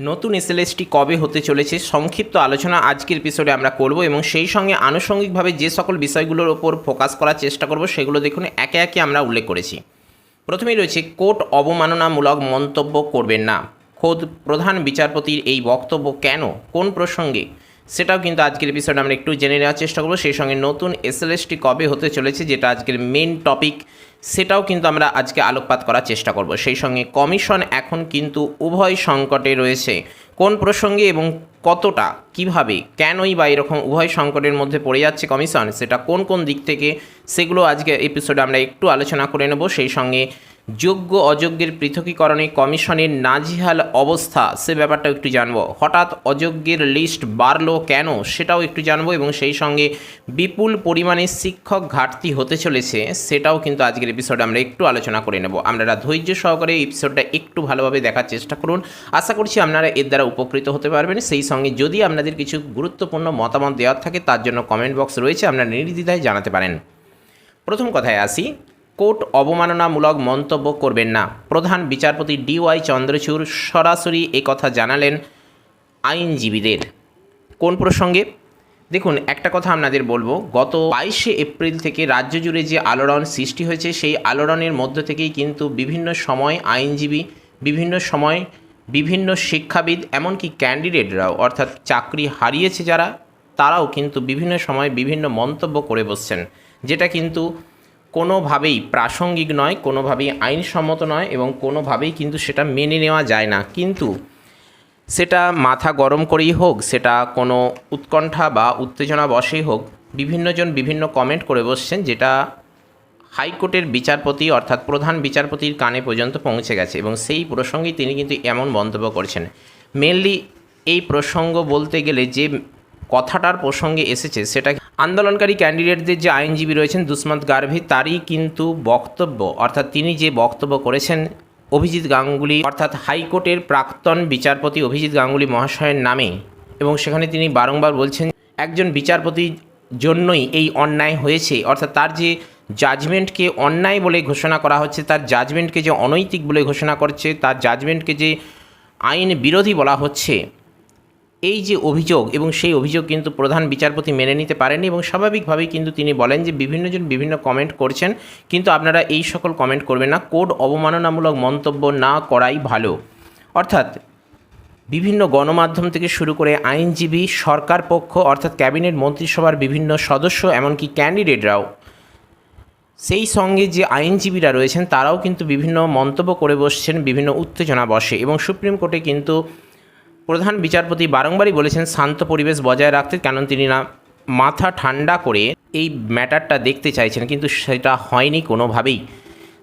নতুন এসএলএসটি কবে হতে চলেছে সংক্ষিপ্ত আলোচনা আজকের এপিসোডে আমরা করব এবং সেই সঙ্গে আনুষঙ্গিকভাবে যে সকল বিষয়গুলোর ওপর ফোকাস করার চেষ্টা করব সেগুলো দেখুন একে একে আমরা উল্লেখ করেছি। প্রথমেই রয়েছে, কোর্ট অবমাননামূলক মন্তব্য করবেন না। খোদ প্রধান বিচারপতির এই বক্তব্য কেন? কোন প্রসঙ্গে? সেটাও কিন্তু আজকের এপিসোডে আমরা একটু জেনে নেওয়ার চেষ্টা করব। সেই সঙ্গে নতুন এসএলএসটি কবে হতে চলেছে, যেটা আজকের মেন টপিক সেটাও কিন্তু আমরা আজকে আলোকপাত করার চেষ্টা করব। সেই সঙ্গে কমিশন এখন কিন্তু উভয় সংকটে রয়েছে। কোন প্রসঙ্গে এবং কতটা, কীভাবে, কেনই বা এরকম উভয় সংকটের মধ্যে পড়ে যাচ্ছে কমিশন, সেটা কোন কোন দিক থেকে, সেগুলো আজকে এপিসোডে আমরা একটু আলোচনা করে নেব। সেই সঙ্গে যোগ্য অযোগ্যের পৃথকীকরণে কমিশনের নাজিহাল অবস্থা, সে ব্যাপারটাও একটু জানব। হঠাৎ অযোগ্যের লিস্ট বাড়লো কেন, সেটাও একটু জানব এবং সেই সঙ্গে বিপুল পরিমাণে শিক্ষক ঘাটতি হতে চলেছে, সেটাও কিন্তু আজকের এপিসোডে আমরা একটু আলোচনা করে নেব। আপনারা ধৈর্য সহকারে এপিসোডটা একটু ভালোভাবে দেখার চেষ্টা করুন। আশা করছি আপনারা এর দ্বারা উপকৃত হতে পারবেন। সেই সঙ্গে যদি আপনাদের কিছু গুরুত্বপূর্ণ মতামত দেওয়ার থাকে, তার জন্য কমেন্ট বক্স রয়েছে, আপনারা নির্দ্বিধায় জানাতে পারেন। প্রথম কথায় আসি কোর্ট অবমাননামূলক মন্তব্য করবেন না। প্রধান বিচারপতি ডিওয়াই চন্দ্রচূড় সরাসরি কথা জানালেন আইনজীবীদের। কোন প্রসঙ্গে? দেখুন, একটা কথা আপনাদের বলব। গত বাইশে এপ্রিল থেকে রাজ্য জুড়ে যে আলোড়ন সৃষ্টি হয়েছে, সেই আলোড়নের মধ্য থেকেই কিন্তু বিভিন্ন সময় আইনজীবী, বিভিন্ন সময় বিভিন্ন শিক্ষাবিদ, এমনকি ক্যান্ডিডেটরাও, অর্থাৎ চাকরি হারিয়েছে যারা, তারাও কিন্তু বিভিন্ন সময় বিভিন্ন মন্তব্য করে বসছেন। যেটা কিন্তু কোনোভাবেই প্রাসঙ্গিক নয়, কোনোভাবেই আইনসম্মত নয় এবং কোনোভাবেই কিন্তু সেটা মেনে নেওয়া যায় না। কিন্তু সেটা মাথা গরম করেই হোক, সেটা কোনো উৎকণ্ঠা বা উত্তেজনা বসেই হোক, বিভিন্নজন বিভিন্ন কমেন্ট করে বসছেন যেটা হাইকোর্টের বিচারপতি অর্থাৎ প্রধান বিচারপতির কানে পর্যন্ত পৌঁছে গেছে এবং সেই প্রসঙ্গেই তিনি কিন্তু এমন মন্তব্য করছেন। মেনলি এই প্রসঙ্গ বলতে গেলে যে কথাটার প্রসঙ্গে এসেছে সেটা আন্দোলনকারী ক্যান্ডিডেটদের যে আইনজীবী রয়েছেন দুষ্মন্ত গার্ভী, তারই কিন্তু বক্তব্য, অর্থাৎ তিনি যে বক্তব্য করেছেন অভিজিৎ গাঙ্গুলি, অর্থাৎ হাইকোর্টের প্রাক্তন বিচারপতি অভিজিৎ গাঙ্গুলি মহাশয়ের নামে। এবং সেখানে তিনি বারংবার বলছেন, একজন বিচারপতির জন্যই এই অন্যায় হয়েছে। অর্থাৎ তার যে জাজমেন্টকে অন্যায় বলে ঘোষণা করা হচ্ছে, তার জাজমেন্টকে যে অনৈতিক বলে ঘোষণা করছে, তার জাজমেন্টকে যে আইন বিরোধী বলা হচ্ছে এই যে অভিযোগ এবং সেই অভিযোগ কিন্তু প্রধান বিচারপতি মেনে নিতে পারেননি এবং স্বাভাবিকভাবেই কিন্তু তিনি বলেন যে বিভিন্নজন বিভিন্ন কমেন্ট করছেন, কিন্তু আপনারা এই সকল কমেন্ট করবেন না। কোড অবমাননামূলক মন্তব্য না করাই ভালো। অর্থাৎ বিভিন্ন গণমাধ্যম থেকে শুরু করে আইনজীবী, সরকার পক্ষ, অর্থাৎ ক্যাবিনেট, মন্ত্রিসভার বিভিন্ন সদস্য, এমনকি ক্যান্ডিডেটরাও সেই সঙ্গে যে আইনজীবীরা রয়েছেন, তারাও কিন্তু বিভিন্ন মন্তব্য করে বসছেন, বিভিন্ন উত্তেজনা বসে এবং সুপ্রিম কোর্টে কিন্তু প্রধান বিচারপতি বারংবারই বলেছেন, শান্ত পরিবেশ বজায় রাখতে কেন তিনি না মাথা ঠান্ডা করে এই ম্যাটারটা দেখতে চাইছেন, কিন্তু সেটা হয়নি কোনোভাবেই।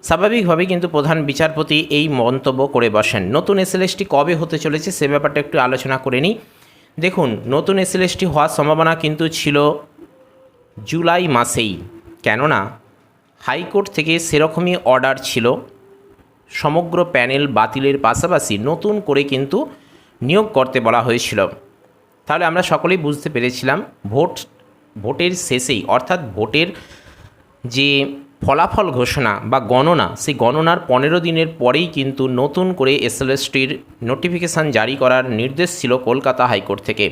স্বাভাবিকভাবেই কিন্তু প্রধান বিচারপতি এই মন্তব্য করে বসেন। নতুন এসএলএসটি কবে হতে চলেছে সে ব্যাপারটা একটু আলোচনা করে নিই। দেখুন, নতুন এসএলএসটি হওয়ার সম্ভাবনা কিন্তু ছিল জুলাই মাসেই। কেননা, হাইকোর্ট থেকে সেরকমই অর্ডার ছিল। সমগ্র প্যানেল বাতিলের পাশাপাশি নতুন করে কিন্তু নিয়োগ করতে বলা হয়েছিল। তাহলে আমরা সকলেই বুঝতে পেরেছিলাম, ভোট, ভোটের শেষেই, অর্থাৎ ভোটের যে ফলাফল ঘোষণা বা গণনা, সেই গণনার পনেরো দিনের পরেই কিন্তু নতুন করে এসএলএসটির নোটিফিকেশান জারি করার নির্দেশ ছিল কলকাতা হাইকোর্ট থেকে।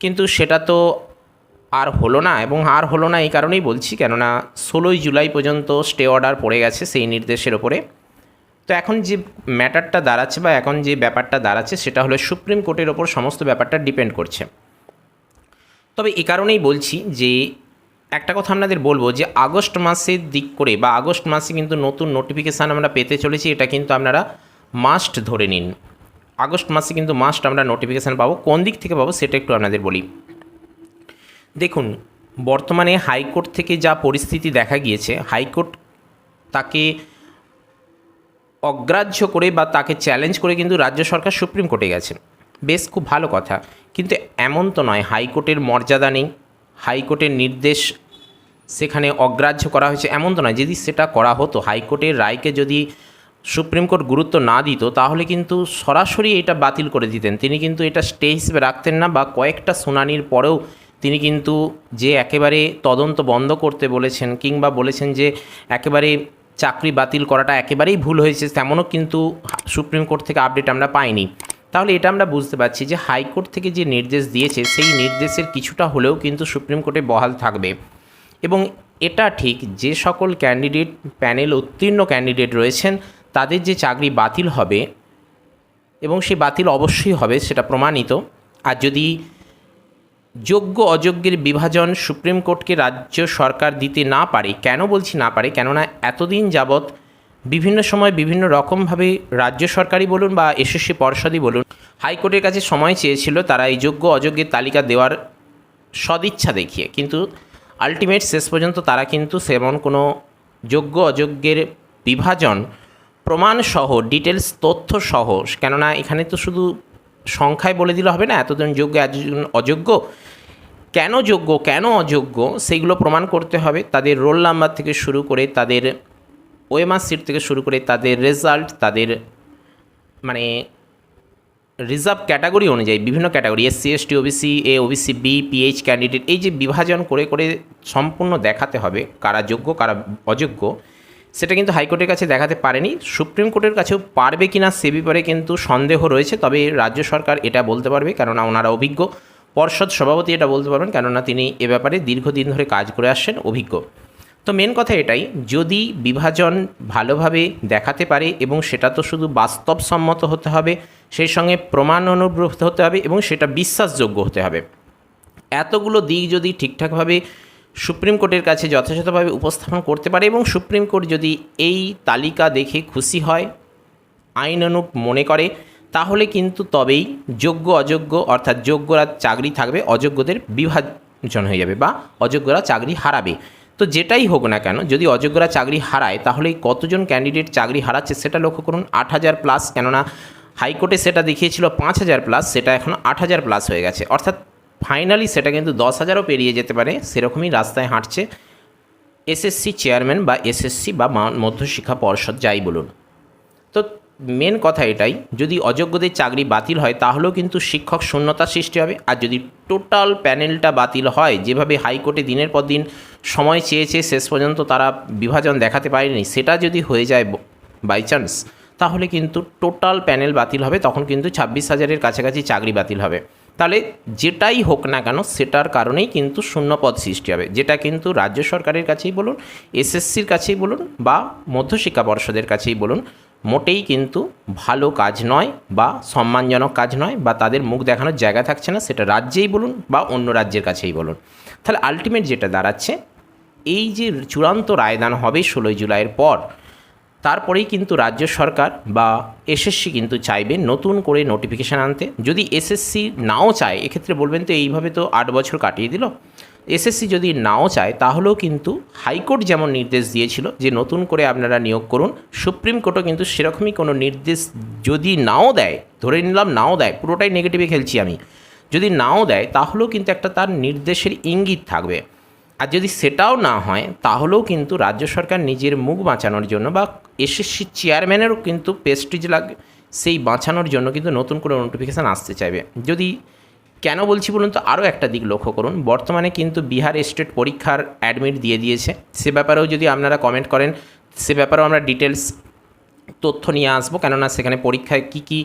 কিন্তু সেটা তো আর হলো না এবং আর হলো না এই কারণেই বলছি, কেননা ষোলোই জুলাই পর্যন্ত স্টে অর্ডার পড়ে গেছে সেই নির্দেশের ওপরে। তো এখন যে ম্যাটারটা দাঁড়াচ্ছে বা এখন যে ব্যাপারটা দাঁড়াচ্ছে, সেটা হলো সুপ্রিম কোর্টের ওপর সমস্ত ব্যাপারটা ডিপেন্ড করছে। তবে এ কারণেই বলছি যে, একটা কথা আপনাদের বলব যে, আগস্ট মাসের দিক করে বা আগস্ট মাসে কিন্তু নতুন নোটিফিকেশান আমরা পেতে চলেছি, এটা কিন্তু আপনারা মাস্ট ধরে নিন। আগস্ট মাসে কিন্তু মাস্ট আমরা নোটিফিকেশান পাবো। কোন দিক থেকে পাবো সেটা একটু আপনাদের বলি। দেখুন, বর্তমানে হাইকোর্ট থেকে যা পরিস্থিতি দেখা গিয়েছে, হাইকোর্ট তাকে অগ্রাহ্য করে বা তাকে চ্যালেঞ্জ করে কিন্তু রাজ্য সরকার সুপ্রিম কোর্টে গেছে। বেশ খুব ভালো কথা। কিন্তু এমন তো নয়, হাইকোর্টের মর্যাদা নেই, হাইকোর্টের নির্দেশ সেখানে অগ্রাহ্য করা হয়েছে এমন তো নয়, যদি সেটা করা হতো, হাইকোর্টের রায়কে যদি সুপ্রিম কোর্ট গুরুত্ব না দিত, তাহলে কিন্তু সরাসরি এটা বাতিল করে দিতেন। তিনি কিন্তু এটা স্টে হিসেবে রাখতেন না বা কয়েকটা শুনানির পরেও তিনি কিন্তু যে একেবারে তদন্ত বন্ধ করতে বলেছেন কিংবা বলেছেন যে একেবারে চাকরি বাতিল করাটা একেবারেই ভুল হয়েছে তেমনও কিন্তু সুপ্রিম কোর্ট থেকে আপডেট আমরা পাইনি। তাহলে এটা আমরা বুঝতে পারছি যে হাইকোর্ট থেকে যে নির্দেশ দিয়েছে, সেই নির্দেশের কিছুটা হলেও কিন্তু সুপ্রিম কোর্টে বহাল থাকবে। এবং এটা ঠিক যে সকল ক্যান্ডিডেট প্যানেল উত্তীর্ণ ক্যান্ডিডেট রয়েছেন, তাদের যে চাকরি বাতিল হবে এবং সেই বাতিল অবশ্যই হবে, সেটা প্রমাণিত। আর যদি যোগ্য অযোগ্যের বিভাজন সুপ্রিম কোর্টকে রাজ্য সরকার দিতে না পারে। কেন বলছি না পারে? কেননা এতদিন যাবৎ বিভিন্ন সময় বিভিন্ন রকমভাবে রাজ্য সরকারই বলুন বা এসএসসি পর্ষদই বলুন, হাইকোর্টের কাছে সময় চেয়েছিল তারা এই যোগ্য অযোগ্যের তালিকা দেওয়ার সদিচ্ছা দেখিয়ে। কিন্তু আলটিমেট শেষ পর্যন্ত তারা কিন্তু সেমন কোনো যোগ্য অযোগ্যের বিভাজন প্রমাণসহ ডিটেলস তথ্য সহ কেননা এখানে তো শুধু সংখ্যায় বলে দিলে হবে না? এতজন যোগ্য, এতজন অযোগ্য? কেন যোগ্য, কেন অযোগ্য? সেইগুলো প্রমাণ করতে হবে। তাদের রোল নাম্বার থেকে শুরু করে তাদের ওএমআর সিট থেকে শুরু করে তাদের রেজাল্ট তাদের মানে রিজার্ভ ক্যাটাগরি অনুযায়ী বিভিন্ন category SC ST OBC A OBC B PH candidate এই যে বিভাজন করে করে সম্পূর্ণ দেখাতে হবে কারা যোগ্য, কারা অযোগ্য। সেটা কিন্তু হাইকোর্টের কাছে দেখাতে পারেনি। সুপ্রিম কোর্টের কাছেও পারবে কি না সে ব্যাপারে কিন্তু সন্দেহ রয়েছে, তবে রাজ্য সরকার এটা বলতে পারবে, কেননা ওনারা অভিজ্ঞ। পর্ষদ সভাপতি এটা বলতে পারবেন, কেননা তিনি এ ব্যাপারে দীর্ঘদিন ধরে কাজ করে আসছেন, অভিজ্ঞ। তো মেন কথা এটাই, যদি বিভাজন ভালোভাবে দেখাতে পারে এবং সেটা তো শুধু বাস্তবসম্মত হতে হবে, সেই সঙ্গে প্রমাণ অনুব্রত হতে হবে এবং সেটা বিশ্বাসযোগ্য হতে হবে। এতগুলো দিক যদি ঠিকঠাকভাবে সুপ্রিম কোর্টের কাছে যথাযথভাবে উপস্থাপন করতে পারে এবং সুপ্রিম কোর্ট যদি এই তালিকা দেখে খুশি হয় আইনানুগ মনে করে, তাহলে কিন্তু তবেই যোগ্য, অযোগ্য, অর্থাৎ যোগ্যরা চাকরি থাকবে, অযোগ্যদের বিভাজন হয়ে যাবে বা অযোগ্যরা চাকরি হারাবে। তো যেটাই হোক না কেন, যদি অযোগ্যরা চাকরি হারায় তাহলে কতজন ক্যান্ডিডেট চাকরি হারাচ্ছে সেটা লক্ষ্য করুন, আট হাজার প্লাস কেননা হাইকোর্টে সেটা দেখিয়েছিল পাঁচ হাজার প্লাস সেটা এখন আট হাজার প্লাস হয়ে গেছে। অর্থাৎ ফাইনালি সেটা কিন্তু দশ হাজারও পেরিয়ে যেতে পারে, সেরকমই রাস্তায় হাঁটছে এসএসসি চেয়ারম্যান বা এসএসসি বা মধ্যশিক্ষা পর্ষদ, যাই বলুন। তো মেন কথা এটাই, যদি অযোগ্যদের চাকরি বাতিল হয়, তাহলেও কিন্তু শিক্ষক শূন্যতা সৃষ্টি হবে। আর যদি টোটাল প্যানেলটা বাতিল হয়, যেভাবে হাইকোর্টে দিনের পর দিন সময় চেয়েছে, শেষ পর্যন্ত তারা বিভাজন দেখাতে পারেনি, সেটা যদি হয়ে যায় বাই চান্স তাহলে কিন্তু টোটাল প্যানেল বাতিল হবে, তখন কিন্তু ছাব্বিশ হাজারের কাছাকাছি চাকরি বাতিল হবে। তাহলে যেটাই হোক না কেন সেটার কারণেই কিন্তু শূন্যপদ সৃষ্টি হবে। যেটা কিন্তু রাজ্য সরকারের কাছেই বলুন, এসএসসির কাছেই বলুন বা মধ্যশিক্ষা পর্ষদের কাছেই বলুন, মোটেই কিন্তু ভালো কাজ নয় বা সম্মানজনক কাজ নয় বা তাদের মুখ দেখানোর জায়গা থাকছে না, সেটা রাজ্যেই বলুন বা অন্য রাজ্যের কাছেই বলুন। তাহলে আলটিমেট যেটা দাঁড়াচ্ছে, এই যে চূড়ান্ত রায়দান হবে ষোলোই জুলাইয়ের পর তারপরেই কিন্তু রাজ্য সরকার বা এসএসসি কিন্তু চাইবে নতুন করে নোটিফিকেশান আনতে। যদি এসএসসি নাও চায়, এক্ষেত্রে বলবেন তো এইভাবে তো আট বছর কাটিয়ে দিল। এসএসসি যদি নাও চায়, তাহলেও কিন্তু হাইকোর্ট যেমন নির্দেশ দিয়েছিল যে নতুন করে আপনারা নিয়োগ করুন, সুপ্রিম কোর্টও কিন্তু সেরকমই কোনো নির্দেশ যদি নাও দেয়, ধরে নিলাম নাও দেয়, পুরোটাই নেগেটিভে খেলছি আমি, যদি নাও দেয়, তাহলেও কিন্তু একটা তার নির্দেশের ইঙ্গিত থাকবে। আর যদি সেটাও না হয়, তাহলেও কিন্তু রাজ্য সরকার নিজের মুখ বাঁচানোর জন্য বা এসএসসি চেয়ারম্যানেরও কিন্তু পেস্টিজ লাগে, সেই বাঁচানোর জন্য কিন্তু নতুন করে নোটিফিকেশান আসতে চাইবে। যদি কেন বলছি বলুন তো, আরও একটা দিক লক্ষ্য করুন, বর্তমানে কিন্তু বিহার স্টেট পরীক্ষার অ্যাডমিট দিয়ে দিয়েছে। সে ব্যাপারেও যদি আপনারা কমেন্ট করেন, সে ব্যাপারেও আমরা ডিটেলস তথ্য নিয়ে আসব। কেননা সেখানে পরীক্ষায় কী কী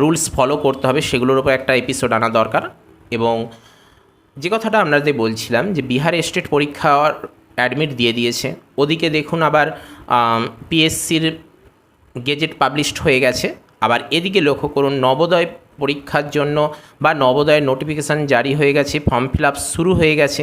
রুলস ফলো করতে হবে, সেগুলোর উপর একটা এপিসোড আনা দরকার। এবং যে কথাটা আপনাদের বলছিলাম যে বিহার স্টেট পরীক্ষার অ্যাডমিট দিয়ে দিয়েছে, ওদিকে দেখুন আবার পিএসসির গেজেট পাবলিশড হয়ে গেছে। আবার এদিকে লক্ষ্য করুন, নবোদয় পরীক্ষার জন্য বা নবোদয়ের নোটিফিকেশান জারি হয়ে গেছে ফর্ম ফিল আপ শুরু হয়ে গেছে।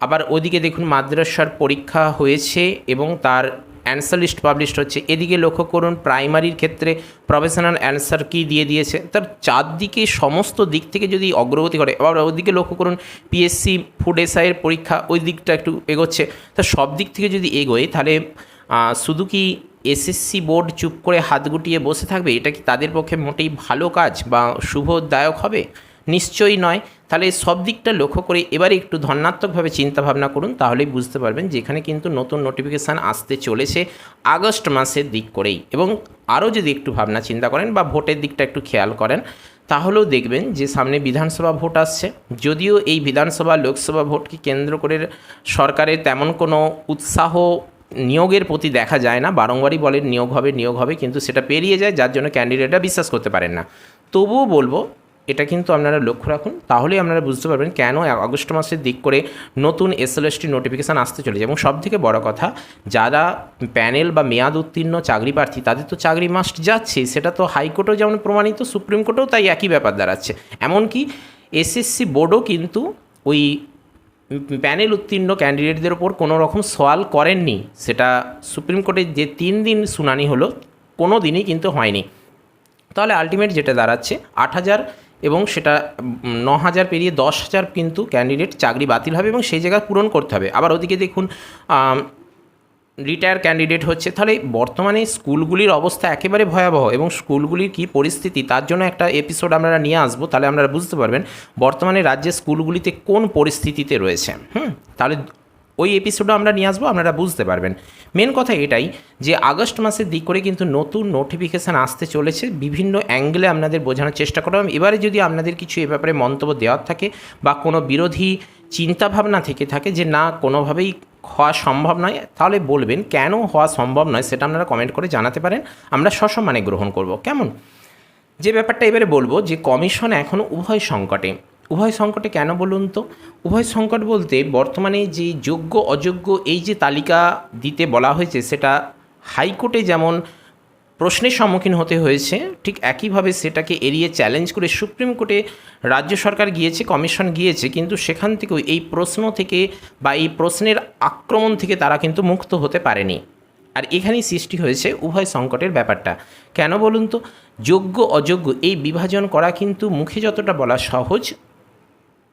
আবার ওদিকে দেখুন মাদ্রাসার পরীক্ষা হয়েছে এবং তার অ্যান্সার লিস্ট পাবলিশড হচ্ছে। এদিকে লক্ষ্য করুন প্রাইমারির ক্ষেত্রে প্রফেশনাল অ্যান্সার কি দিয়ে দিয়েছে? তার চারদিকে সমস্ত দিক থেকে যদি অগ্রগতি করে আবার ওদিকে লক্ষ্য করুন পিএসসি ফুড এসআইয়ের পরীক্ষা ওই দিকটা একটু এগোচ্ছে। তা সব দিক থেকে যদি এগোয়, তাহলে শুধু কি এসএসসি বোর্ড চুপ করে হাত গুটিয়ে বসে থাকবে? এটা কি তাদের পক্ষে মোটেই ভালো কাজ বা শুভদায়ক হবে? নিশ্চয়ই নয়। তাহলে সব দিকটা লক্ষ্য করে এবারে একটু ধনাত্মকভাবে চিন্তা ভাবনা করুন, তাহলেই বুঝতে পারবেন যে এখানে কিন্তু নতুন নোটিফিকেশান আসতে চলেছে আগস্ট মাসের দিক করেই। এবং আরও যদি একটু ভাবনা চিন্তা করেন বা ভোটের দিকটা একটু খেয়াল করেন, তাহলেও দেখবেন যে সামনে বিধানসভা ভোট আসছে। যদিও এই বিধানসভা, লোকসভা ভোটকে কেন্দ্র করে সরকারের তেমন কোনো উৎসাহ নিয়োগের প্রতি দেখা যায় না। বারংবারই বলেন নিয়োগ হবে নিয়োগ হবে, কিন্তু সেটা পেরিয়ে যায়, যার জন্য ক্যান্ডিডেটরা বিশ্বাস করতে পারেন না। তবুও বলব এটা কিন্তু আপনারা লক্ষ্য রাখুন, তাহলেই আপনারা বুঝতে পারবেন কেন আগস্ট মাসের দিক করে নতুন এসএলএসটি নোটিফিকেশান আসতে চলেছে। এবং সবথেকে বড় কথা, যারা প্যানেল বা মেয়াদ উত্তীর্ণ চাকরি প্রার্থী, তাদের তো চাকরি মাস্ট যাচ্ছে। সেটা তো হাইকোর্টেও যেমন প্রমাণিত, সুপ্রিম কোর্টেও তাই একই ব্যাপার দাঁড়াচ্ছে। এমনকি এসএসসি বোর্ডও কিন্তু ওই প্যানেল উত্তীর্ণ ক্যান্ডিডেটদের ওপর কোনো রকম সওয়াল করেননি। সেটা সুপ্রিম কোর্টে যে তিন দিন শুনানি হলো, কোনো দিনই কিন্তু হয়নি। তাহলে আলটিমেট যেটা দাঁড়াচ্ছে, আট হাজার এবং সেটা ন হাজার পেরিয়ে দশ হাজার কিন্তু ক্যান্ডিডেট চাকরি বাতিল হবে এবং সেই জায়গা পূরণ করতে হবে। আবার ওদিকে দেখুন রিটায়ার ক্যান্ডিডেট হচ্ছে, তাহলে বর্তমানে স্কুলগুলির অবস্থা একেবারে ভয়াবহ এবং স্কুলগুলির কী পরিস্থিতি তার জন্য একটা এপিসোড আমরা নিয়ে আসব, তাহলে আপনারা বুঝতে পারবেন বর্তমানে রাজ্যের স্কুলগুলিতে কোন পরিস্থিতিতে রয়েছে। হুম, তাহলে ওই এপিসোডও আমরা নিয়ে আসব, আপনারা বুঝতে পারবেন। মেন কথা এটাই যে, আগস্ট মাসের দিক করে কিন্তু নতুন নোটিফিকেশান আসতে চলেছে, বিভিন্ন অ্যাঙ্গেলে আপনাদের বোঝানোর চেষ্টা করলাম এবারে যদি আপনাদের কিছু এ ব্যাপারে মন্তব্য দেওয়ার থাকে বা কোনো বিরোধী চিন্তাভাবনা থেকে থাকে যে, না, কোনোভাবেই হওয়া সম্ভব নয়, তাহলে বলবেন, কেন হওয়া সম্ভব নয় সেটা আপনারা কমেন্ট করে জানাতে পারেন। আমরা সসম্মানে গ্রহণ করব। কেমন? যে ব্যাপারটা এবারে বলব যে কমিশন এখনও উভয় সংকটে। উভয় সংকটে কেন বলুন তো? উভয় সংকট বলতে বর্তমানে যে যোগ্য, অযোগ্য এই যে তালিকা দিতে বলা হয়েছে, সেটা হাইকোর্টে যেমন প্রশ্নের সম্মুখীন হতে হয়েছে, ঠিক একইভাবে সেটাকে এড়িয়ে চ্যালেঞ্জ করে সুপ্রিম কোর্টে রাজ্য সরকার গিয়েছে, কমিশন গিয়েছে, কিন্তু সেখান থেকেও এই প্রশ্ন থেকে বা এই প্রশ্নের আক্রমণ থেকে তারা কিন্তু মুক্ত হতে পারেনি। আর এখানেই সৃষ্টি হয়েছে উভয় সংকটের ব্যাপারটা। কেন বলুন তো? যোগ্য, অযোগ্য এই বিভাজন করা কিন্তু মুখে যতটা বলা সহজ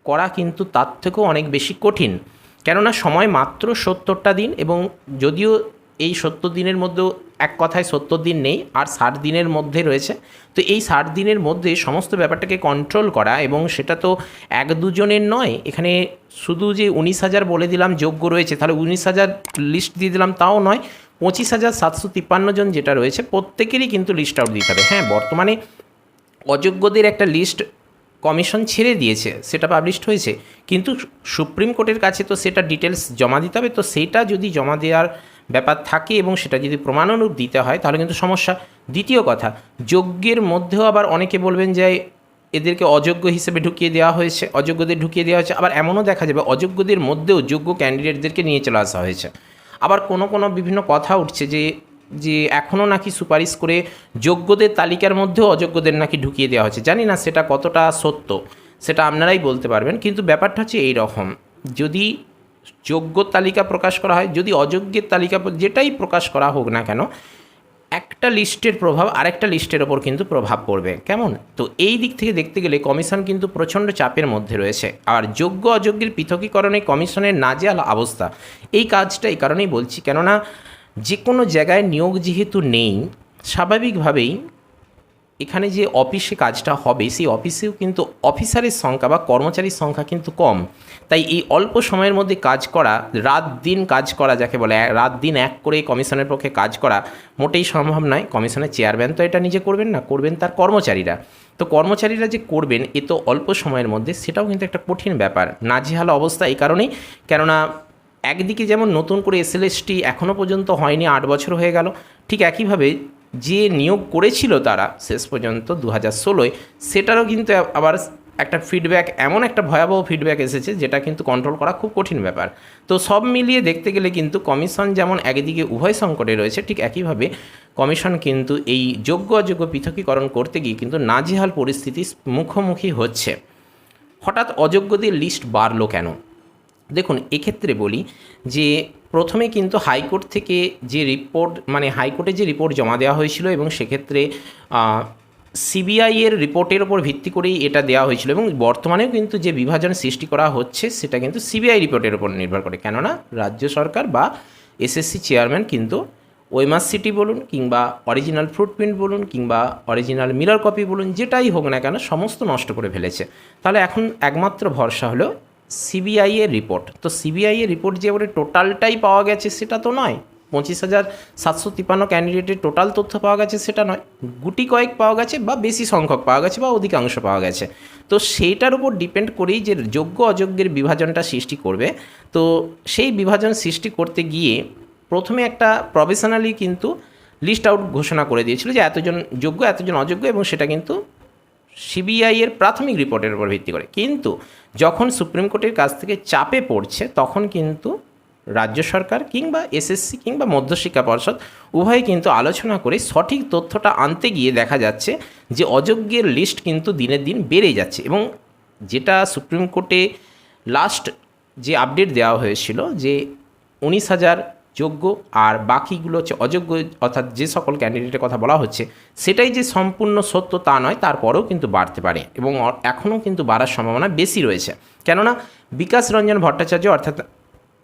করা কিন্তু তার থেকেও অনেক বেশি কঠিন। কেননা সময় মাত্র সত্তরটা দিন এবং যদিও এই সত্তর দিনের মধ্যেও এক কথায় সত্তর দিন নেই, আর ষাট দিনের মধ্যে রয়েছে, তো এই ষাট দিনের মধ্যে সমস্ত ব্যাপারটাকে কন্ট্রোল করা এবং সেটা তো এক দুজনের নয়, এখানে শুধু যে উনিশ হাজার বলে দিলাম যোগ্য রয়েছে, তাহলে উনিশ হাজার লিস্ট দিয়ে দিলাম তাও নয়, পঁচিশ হাজার সাতশো তিপ্পান্ন জন যেটা রয়েছে প্রত্যেকেরই কিন্তু লিস্ট আউট দিতে হবে। হ্যাঁ বর্তমানে অযোগ্যদের একটা লিস্ট কমিশন ছেড়ে দিয়েছে, সেটা পাবলিশড হয়েছে। কিন্তু সুপ্রিম কোর্টের কাছে তো সেটা ডিটেলস জমা দিতে হবে, তো সেটা যদি জমা দেওয়ার ব্যাপার থাকে এবং সেটা যদি প্রমাণানুরূপ দিতে হয়, তাহলে কিন্তু সমস্যা। দ্বিতীয় কথা যোগ্যের মধ্যেও আবার অনেকে বলবেন যে, এদেরকে অযোগ্য হিসেবে ঢুকিয়ে দেওয়া হয়েছে, অযোগ্যদের ঢুকিয়ে দেওয়া হয়েছে, আবার এমনও দেখা যাবে, অযোগ্যদের মধ্যেও যোগ্য ক্যান্ডিডেটদেরকে নিয়ে চলে আসা হয়েছে। আবার কোনো কোনো বিভিন্ন কথা উঠছে যে যে এখনও নাকি সুপারিশ করে যোগ্যদের তালিকার মধ্যেও অযোগ্যদের নাকি ঢুকিয়ে দেওয়া হয়েছে। জানি না সেটা কতটা সত্য, সেটা আপনারাই বলতে পারবেন, কিন্তু ব্যাপারটা হচ্ছে এই রকম যদি যোগ্য তালিকা প্রকাশ করা হয়, যদি অযোগ্যের তালিকা যেটাই প্রকাশ করা হোক না কেন, একটা লিস্টের প্রভাব আরেকটা লিস্টের ওপর কিন্তু প্রভাব পড়বে। কেমন? তো এই দিক থেকে দেখতে গেলে কমিশন কিন্তু প্রচণ্ড চাপের মধ্যে রয়েছে। আর যোগ্য অযোগ্যের পৃথকীকরণে কমিশনের নাজেহাল অবস্থা, এই কাজটা এই কারণেই বলছি। কেননা যে কোনো জায়গায় নিয়োগ যেহেতু নেই, স্বাভাবিকভাবেই এখানে যে অফিসে কাজটা হবে, সেই অফিসেও কিন্তু অফিসারের সংখ্যা বা কর্মচারীর সংখ্যা কিন্তু কম। তাই এই অল্প সময়ের মধ্যে কাজ করা, রাত দিন কাজ করা যাকে বলে, রাত দিন এক করে কমিশনের পক্ষে কাজ করা মোটেই সম্ভব নয়। কমিশনের চেয়ারম্যান তো এটা নিজে করবেন না, করবেন তার কর্মচারীরা। তো কর্মচারীরা যে করবেন, এ তো অল্প সময়ের মধ্যে, সেটাও কিন্তু একটা কঠিন ব্যাপার। নাজেহাল অবস্থা এই কারণেই। কেননা একদিকে যেমন নতুন করে এসএলএসটি এখনও পর্যন্ত হয়নি, আট বছর হয়ে গেল, ঠিক একইভাবে যে নিয়োগ করেছিল তারা শেষ পর্যন্ত দু হাজার ষোলোয়, সেটারও কিন্তু আবার একটা ফিডব্যাক এমন একটা ভয়াবহ ফিডব্যাক এসেছে যেটা কিন্তু কন্ট্রোল করা খুব কঠিন ব্যাপার। তো সব মিলিয়ে দেখতে গেলে কিন্তু কমিশন যেমন একদিকে উভয় সংকটে রয়েছে, ঠিক একইভাবে কমিশন কিন্তু এই যোগ্য অযোগ্য পৃথকীকরণ করতে গিয়ে কিন্তু নাজেহাল পরিস্থিতির মুখোমুখি হচ্ছে। হঠাৎ অযোগ্যদের লিস্ট বাড়লো কেন? দেখুন, এক্ষেত্রে বলি যে প্রথমে কিন্তু হাইকোর্ট থেকে যে রিপোর্ট মানে হাইকোর্টে যে রিপোর্ট জমা দেওয়া হয়েছিল এবং সেক্ষেত্রে সিবিআই এর রিপোর্টের ওপর ভিত্তি করেই এটা দেওয়া হয়েছিল এবং বর্তমানেও কিন্তু যে বিভাজন সৃষ্টি করা হচ্ছে, সেটা কিন্তু সিবিআই রিপোর্টের ওপর নির্ভর করে। কেননা, রাজ্য সরকার বা এসএসসি চেয়ারম্যান কিন্তু ওয়েমাস সিটি বলুন কিংবা অরিজিনাল ফুটপ্রিন্ট বলুন কিংবা অরিজিনাল মিরর কপি বলুন, যেটাই হোক না কেন, সমস্ত নষ্ট করে ফেলেছে। তাহলে এখন একমাত্র ভরসা হলো সিবিআই এর রিপোর্ট তো সিবিআই এর রিপোর্ট যে এবারে টোটালটাই পাওয়া গেছে সেটা তো নয়। পঁচিশ হাজার সাতশো তিপ্পান্ন ক্যান্ডিডেটের টোটাল তথ্য পাওয়া গেছে সেটা নয়। গুটি কয়েক পাওয়া গেছে বা বেশি সংখ্যক পাওয়া গেছে বা অধিকাংশ পাওয়া গেছে। তো সেইটার উপর ডিপেন্ড করেই যে যোগ্য অযোগ্যের বিভাজনটা সৃষ্টি করবে। তো সেই বিভাজন সৃষ্টি করতে গিয়ে প্রথমে একটা প্রফেশনালি কিন্তু লিস্ট আউট ঘোষণা করে দিয়েছিল যে এতজন যোগ্য, এতজন অযোগ্য এবং সেটা কিন্তু সিবিআই এর প্রাথমিক রিপোর্টের উপর ভিত্তি করে। কিন্তু যখন সুপ্রিম কোর্টের কাছ থেকে চাপে পড়ছে, তখন কিন্তু রাজ্য সরকার কিংবা এসএসসি কিংবা মধ্যশিক্ষা পর্ষদ উভয়ে কিন্তু আলোচনা করে সঠিক তথ্যটা আনতে গিয়ে দেখা যাচ্ছে যে অযোগ্যের লিস্ট কিন্তু দিনের দিন বেড়ে যাচ্ছে এবং যেটা সুপ্রিম কোর্টে লাস্ট যে আপডেট দেওয়া হয়েছিল যে উনিশ হাজার যোগ্য, আর বাকিগুলো হচ্ছে অযোগ্য, অর্থাৎ যে সকল ক্যান্ডিডেটের কথা বলা হচ্ছে, সেটাই যে সম্পূর্ণ সত্য তা নয়, তারপরেও কিন্তু বাড়তে পারে এবং এখনও কিন্তু বাড়ার সম্ভাবনা বেশি রয়েছে। কেননা বিকাশ রঞ্জন ভট্টাচার্য, অর্থাৎ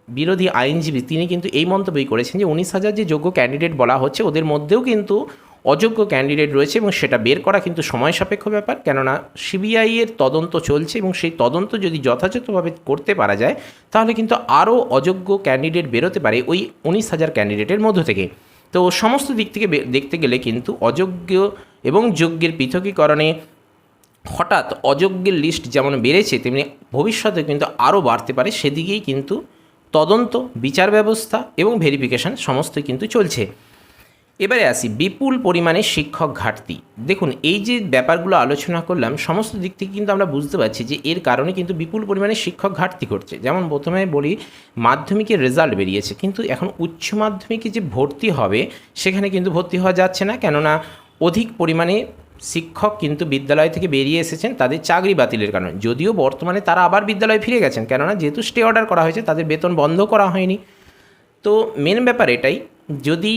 বিরোধী আইনজীবী, তিনি কিন্তু এই মন্তব্যই করেছেন যে, উনিশ হাজার যে যোগ্য ক্যান্ডিডেট বলা হচ্ছে, ওদের মধ্যেও কিন্তু অযোগ্য ক্যান্ডিডেট রয়েছে এবং সেটা বের করা কিন্তু সময় সাপেক্ষ ব্যাপার। কেননা সিবিআই এর তদন্ত চলছে এবং সেই তদন্ত যদি যথাযথভাবে করতে পারা যায়, তাহলে কিন্তু আরও অযোগ্য ক্যান্ডিডেট বেরোতে পারে ওই উনিশ হাজার ক্যান্ডিডেটের মধ্য থেকে। তো সমস্ত দিক থেকে দেখতে গেলে কিন্তু অযোগ্য এবং যোগ্যের পৃথকীকরণে হঠাৎ অযোগ্যের লিস্ট যেমন বেড়েছে, তেমনি ভবিষ্যতে কিন্তু আরও বাড়তে পারে। সেদিকেই কিন্তু তদন্ত, বিচার ব্যবস্থা এবং ভেরিফিকেশন সমস্তই কিন্তু চলছে। এবারে আসি বিপুল পরিমাণে শিক্ষক ঘাটতি। দেখুন, এই যে ব্যাপারগুলো আলোচনা করলাম, সমস্ত দিক থেকে কিন্তু আমরা বুঝতে পারছি যে এর কারণে কিন্তু বিপুল পরিমাণে শিক্ষক ঘাটতি ঘটছে। যেমন প্রথমে বলি, মাধ্যমিকের রেজাল্ট বেরিয়েছে, কিন্তু এখন উচ্চ মাধ্যমিকে যে ভর্তি হবে, সেখানে কিন্তু ভর্তি হওয়া যাচ্ছে না। কেননা, অধিক পরিমাণে শিক্ষক কিন্তু বিদ্যালয় থেকে বেরিয়ে এসেছেন, তাদের চাকরি বাতিলের কারণে। যদিও বর্তমানে তারা আবার বিদ্যালয়ে ফিরে গেছেন, কেননা যেহেতু স্টে অর্ডার করা হয়েছে, তাদের বেতন বন্ধ করা হয়নি। তো মেন ব্যাপার এটাই, যদি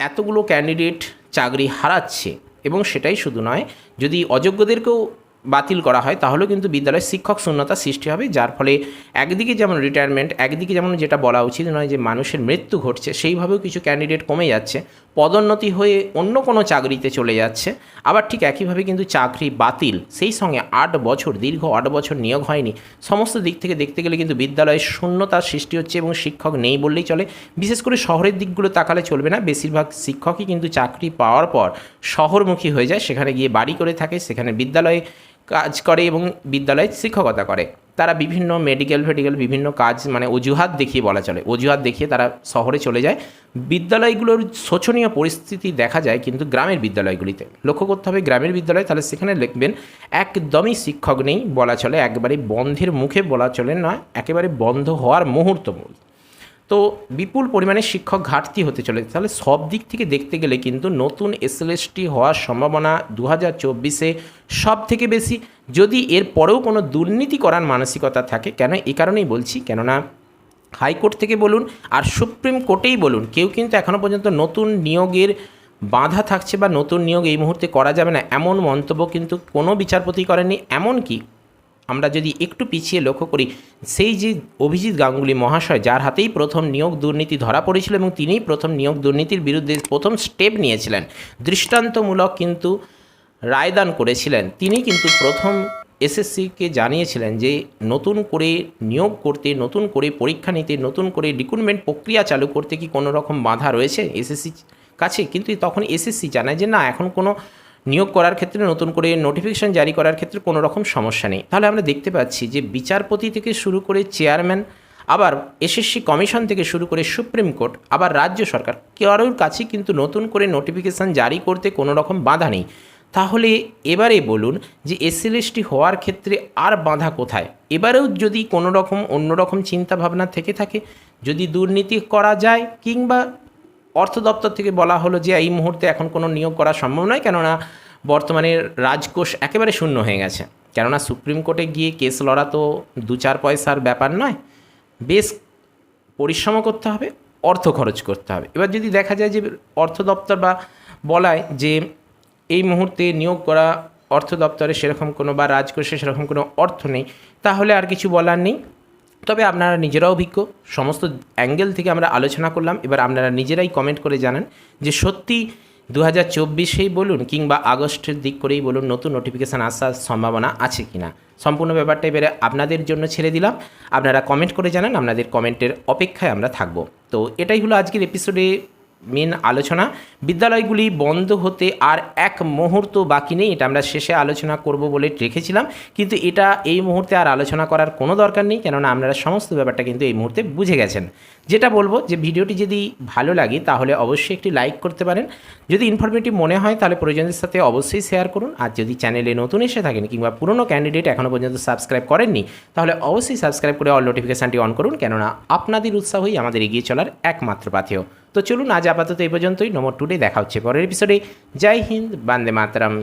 এতগুলো ক্যান্ডিডেট চাকরি হারাচ্ছে এবং সেটাই শুধু নয় যদি অযোগ্যদেরকেও বাতিল করা হয়, তাহলেও কিন্তু বিদ্যালয়ে শিক্ষক শূন্যতা সৃষ্টি হবে, যার ফলে একদিকে যেমন রিটায়ারমেন্ট একদিকে যেমন যেটা বলা উচিত নয় যে মানুষের মৃত্যু ঘটছে, সেইভাবেও কিছু ক্যান্ডিডেট কমে যাচ্ছে, পদোন্নতি হয়ে অন্য কোনো চাকরিতে চলে যাচ্ছে, আবার ঠিক একইভাবে কিন্তু চাকরি বাতিল, সেই সঙ্গে আট বছর, দীর্ঘ আট বছর নিয়োগ হয়নি, সমস্ত দিক থেকে দেখতে গেলে কিন্তু বিদ্যালয়ে শূন্যতার সৃষ্টি হচ্ছে এবং শিক্ষক নেই বললেই চলে, বিশেষ করে শহরের দিকগুলো তাকালে চলবে না, বেশিরভাগ শিক্ষকই কিন্তু চাকরি পাওয়ার পর শহরমুখী হয়ে যায়, সেখানে গিয়ে বাড়ি করে থাকে, সেখানে বিদ্যালয়ে কাজ করে এবং বিদ্যালয়ে শিক্ষকতা করে। তারা বিভিন্ন মেডিকেল ফেডিকেল বিভিন্ন কাজ মানে অজুহাত দেখিয়ে বলা চলে। অজুহাত দেখিয়ে তারা শহরে চলে যায়। বিদ্যালয়গুলোর শোচনীয় পরিস্থিতি দেখা যায় কিন্তু গ্রামের বিদ্যালয়গুলিতে। লক্ষ্য করতে হবে গ্রামের বিদ্যালয় তাহলে সেখানে লিখবেন, একদমই শিক্ষক নেই বলা চলে। একবারে বন্ধের মুখে বলা চলে নয় একেবারে বন্ধ হওয়ার মুহূর্ত তো বিপুল পরিমাণে শিক্ষক ঘাটতি হতে চলেছে। তাহলে সব দিক থেকে দেখতে গেলে কিন্তু নতুন এসএলএসটি হওয়ার সম্ভাবনা দু হাজার চব্বিশে সব থেকে বেশি। যদি এর পরেও কোনো দুর্নীতি করার মানসিকতা থাকে, কেন এই কারণেই বলছি, কেননা হাইকোর্ট থেকে বলুন আর সুপ্রিম কোর্টেই বলুন, কেউ কিন্তু এখনও পর্যন্ত নতুন নিয়োগের বাধা থাকছে বা নতুন নিয়োগ এই মুহূর্তে করা যাবে না, এমন মন্তব্য কিন্তু কোনো বিচারপতি করেনি এমনকি আমরা যদি একটু পিছিয়ে লক্ষ্য করি, সেই যে অভিজিৎ গাঙ্গুলি মহাশয়, যার হাতেই প্রথম নিয়োগ দুর্নীতি ধরা পড়েছিল এবং তিনিই প্রথম নিয়োগ দুর্নীতির বিরুদ্ধে প্রথম স্টেপ নিয়েছিলেন। দৃষ্টান্তমূলক কিন্তু রায়দান করেছিলেন। তিনি কিন্তু প্রথম এসএসসিকে জানিয়েছিলেন যে, নতুন করে নিয়োগ করতে, নতুন করে পরীক্ষা নিতে, নতুন করে রিক্রুটমেন্ট প্রক্রিয়া চালু করতে কি কোনো রকম বাধা রয়েছে এসএসসি কাছে? কিন্তু তখন এসএসসি জানায় যে, না, এখন কোনো নিয়োগ করার ক্ষেত্রে, নতুন করে নোটিফিকেশন জারি করার ক্ষেত্রে কোনো রকম সমস্যা নেই। তাহলে আমরা দেখতে পাচ্ছি যে বিচারপতি থেকে শুরু করে চেয়ারম্যান আবার এসএসসি কমিশন থেকে শুরু করে সুপ্রিম কোর্ট, আবার রাজ্য সরকার, কারোর কাছে কিন্তু নতুন করে নোটিফিকেশান জারি করতে কোনো রকম বাধা নেই। তাহলে এবারে বলুন যে এসএলএসটি হওয়ার ক্ষেত্রে আর বাধা কোথায়? এবারেও যদি কোনো রকম, অন্য রকম চিন্তাভাবনা থেকে থাকে, যদি দুর্নীতি করা যায় কিংবা অর্থ দপ্তর থেকে বলা হলো যে, এই মুহূর্তে এখন কোনো নিয়োগ করা সম্ভব নয়, কেননা বর্তমানে রাজকোষ একেবারে শূন্য হয়ে গেছে। কেননা সুপ্রিম কোর্টে গিয়ে কেস লড়া তো দু চার পয়সার ব্যাপার নয়, বেশ পরিশ্রমও করতে হবে, অর্থ খরচ করতে হবে। এবার যদি দেখা যায় যে, অর্থ দপ্তর বা বলায় যে, এই মুহূর্তে নিয়োগ করা অর্থ দপ্তরে সেরকম কোনো বা রাজকোষে সেরকম কোনো অর্থ নেই, তাহলে আর কিছু বলার নেই। তবে আপনারা নিজেরাও অভিজ্ঞ সমস্ত অ্যাঙ্গেল থেকে আমরা আলোচনা করলাম। এবার আপনারা নিজেরাই কমেন্ট করে জানান যে সত্যি দু হাজার চব্বিশেই বলুন কিংবা আগস্টের দিক করেই বলুন নতুন নোটিফিকেশান আসার সম্ভাবনা আছে কি না সম্পূর্ণ ব্যাপারটা এবারে আপনাদের জন্য ছেড়ে দিলাম। আপনারা কমেন্ট করে জানান, আপনাদের কমেন্টের অপেক্ষায় আমরা থাকব। তো এটাই হলো আজকের এপিসোডে মেন আলোচনা। বিদ্যালয়গুলি বন্ধ হতে আর এক মুহূর্ত বাকি নেই, এটা আমরা শেষে আলোচনা করব বলে রেখেছিলাম। কিন্তু এটা এই মুহূর্তে আর আলোচনা করার কোনো দরকার নেই, কেননা আপনারা সমস্ত ব্যাপারটা কিন্তু এই মুহূর্তে বুঝে গেছেন। যেটা বলব যে ভিডিওটি যদি ভালো লাগে, তাহলে অবশ্যই একটি লাইক করতে পারেন। যদি ইনফরমেটিভ মনে হয়, তাহলে প্রয়োজনের সাথে অবশ্যই শেয়ার করুন। আর যদি চ্যানেলে নতুন এসে থাকেন কিংবা পুরনো ক্যান্ডিডেট এখনও পর্যন্ত সাবস্ক্রাইব করেননি, তাহলে অবশ্যই সাবস্ক্রাইব করে অল নোটিফিকেশানটি অন করুন, কেননা আপনাদের উৎসাহই আমাদের এগিয়ে চলার একমাত্র পাথেয়। তো চলুন আজ আপাতত এই পর্যন্তই। নম্বর টুডে দেখা হচ্ছে পরের এপিসোডে জয় হিন্দ, বান্দে মাতরম।